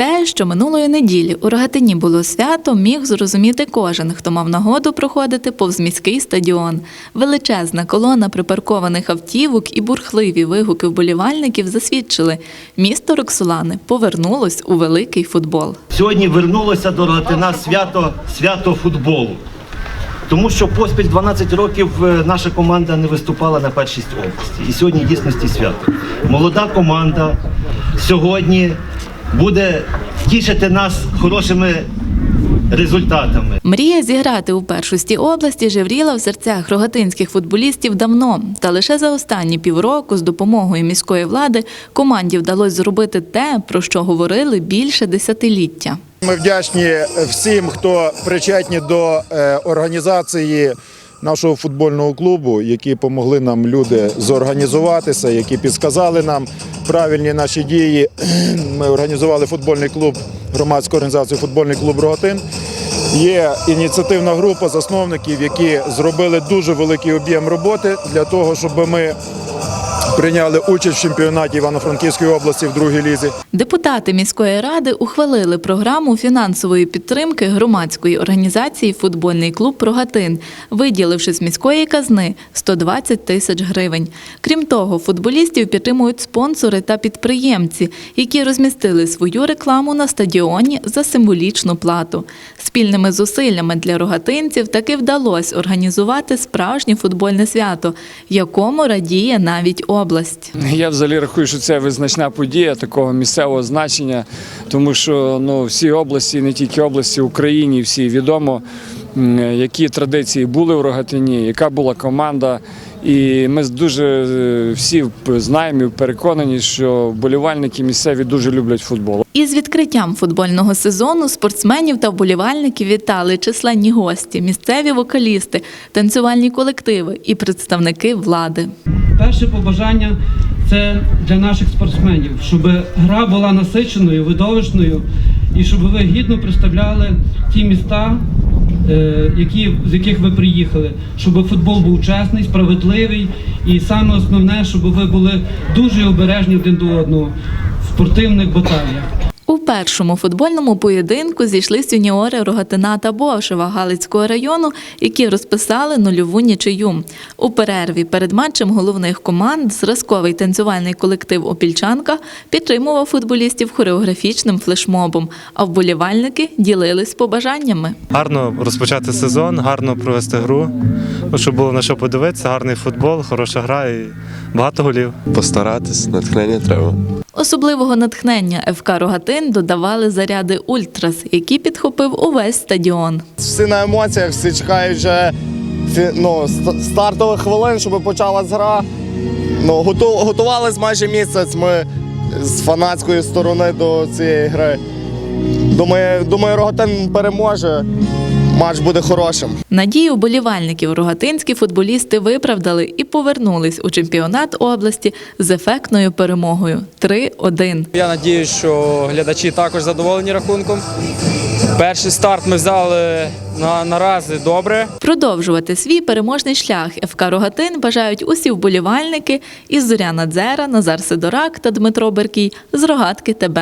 Те, що минулої неділі у Рогатині було свято, міг зрозуміти кожен, хто мав нагоду проходити повз міський стадіон. Величезна колона припаркованих автівок і бурхливі вигуки вболівальників засвідчили, місто Роксолани повернулось у великий футбол. Сьогодні вернулося до Рогатина свято, свято футболу. Тому що поспіль 12 років е, наша команда не виступала на першість області. І сьогодні дійсності свято. Молода команда сьогодні буде тішити нас хорошими результатами. Мрія зіграти у першості області жевріла в серцях рогатинських футболістів давно. Та лише за останні півроку з допомогою міської влади команді вдалося зробити те, про що говорили більше десятиліття. Ми вдячні всім, хто причетні до е, організації нашого футбольного клубу, які допомогли нам люди зорганізуватися, які підсказали нам правильні наші дії. Ми організували футбольний клуб, громадську організацію Футбольний клуб Рогатин. Є ініціативна група засновників, які зробили дуже великий об'єм роботи для того, щоб ми прийняли участь в чемпіонаті Івано-Франківської області в другій лізі. Депутати міської ради ухвалили програму фінансової підтримки громадської організації Футбольний клуб Рогатин, виділивши з міської казни 120 тисяч гривень. Крім того, футболістів підтримують спонсори та підприємці, які розмістили свою рекламу на стадіоні за символічну плату. Спільними зусиллями для рогатинців таки вдалося організувати справжнє футбольне свято, якому радіє навіть область. Я взагалі рахую, що це визначна подія такого місцевого значення, тому що ну, всі області, не тільки області, Україні, всі відомо, які традиції були в Рогатині, яка була команда. І ми дуже е, всі знаємо і переконані, що вболівальники місцеві дуже люблять футбол. Із відкриттям футбольного сезону спортсменів та вболівальників вітали численні гості, місцеві вокалісти, танцювальні колективи і представники влади. Перше побажання це для наших спортсменів, щоб гра була насиченою, видовищною, і щоб ви гідно представляли ті міста, е, які, з яких ви приїхали, щоб футбол був чесний, справедливий, і саме основне, щоб ви були дуже обережні один до одного в спортивних баталіях. Першому футбольному поєдинку зійшлись юніори Рогатина та Бошева Галицького району, які розписали нульову нічию. У перерві перед матчем головних команд зразковий танцювальний колектив Опільчанка підтримував футболістів хореографічним флешмобом, а вболівальники ділились побажаннями. Гарно розпочати сезон, гарно провести гру, щоб було на що подивитися, гарний футбол, хороша гра і багато голів. Постаратись, натхнення треба. Особливого натхнення ФК Рогатин додавали заряди Ультрас, які підхопив увесь стадіон. всі на емоціях, всі чекають вже ну, стартових хвилин, щоб почалась гра. Ну, готувались майже місяць ми з фанатської сторони до цієї гри. Думаю, думаю, Рогатин переможе. Матч буде хорошим. Надії уболівальників рогатинські футболісти виправдали і повернулись у чемпіонат області з ефектною перемогою 3-1. Я надіюсь, що глядачі також задоволені рахунком. Перший старт ми взяли на, наразі добре. Продовжувати свій переможний шлях ФК Рогатин бажають усі вболівальники із Зоряна Дзера, Назар Сидорак та Дмитро Беркій з Рогатки ТБ.